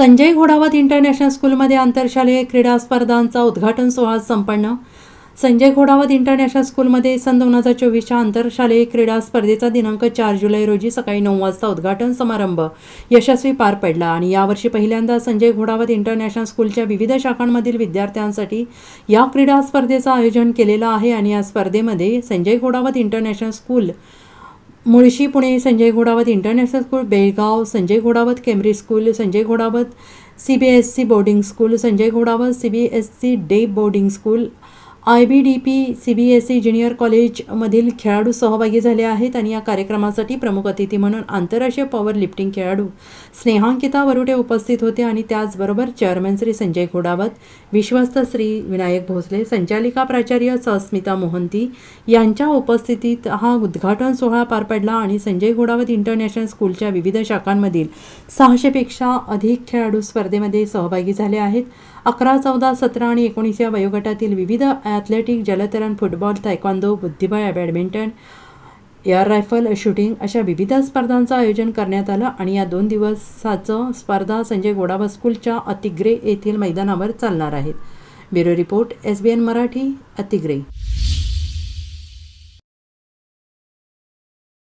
Sanjay Ghodawat international स्कूलमध्ये आंतरशालेय क्रीडा स्पर्धांचा उद्घाटन सोहळा संपन्न. संजय घोडावत इंटरनॅशनल स्कूलमध्ये सन दोन हजार चोवीसच्या आंतरशालेय क्रीडा स्पर्धेचा दिनांक चार जुलै रोजी सकाळी नऊ वाजता उद्घाटन समारंभ यशस्वी पार पडला आणि यावर्षी पहिल्यांदा संजय घोडावत इंटरनॅशनल स्कूलच्या विविध शाखांमधील विद्यार्थ्यांसाठी या क्रीडा स्पर्धेचं आयोजन केलेलं आहे आणि या स्पर्धेमध्ये Sanjay Ghodawat international school Mulshi Pune Sanjay Ghodawat international school Belgaum Sanjay Ghodawat Cambridge school Sanjay Ghodawat C B S C boarding school Sanjay Ghodawat C B S C day boarding school I B D P C B S E junior कॉलेजमधील खेळाडू सहभागी झाले आहेत आणि या कार्यक्रमासाठी प्रमुख अतिथी म्हणून आंतरराष्ट्रीय पॉवर लिफ्टिंग खेळाडू स्नेहांकिता वरुटे उपस्थित होते आणि त्याचबरोबर चेअरमॅन श्री संजय घोडावत विश्वस्त श्री विनायक भोसले संचालिका प्राचार्य सस्मिता मोहंती यांच्या उपस्थितीत हा उद्घाटन सोहळा पार पडला आणि संजय घोडावत इंटरनॅशनल स्कूलच्या विविध शाखांमधील सहाशेपेक्षा अधिक खेळाडू स्पर्धेमध्ये सहभागी झाले आहेत. अकरा चौदा सतरा आणि एकोणीस या वयोगटातील विविध ॲथलेटिक जलतरण फुटबॉल तायक्वांदो बुद्धिबळ बॅडमिंटन एअर रायफल शूटिंग अशा विविध स्पर्धांचं आयोजन करण्यात आलं आणि या दोन दिवसाचं स्पर्धा संजय गोडावा स्कूलच्या अतिग्रे येथील मैदानावर चालणार आहेत. Bureau report S B N Marathi Atigre.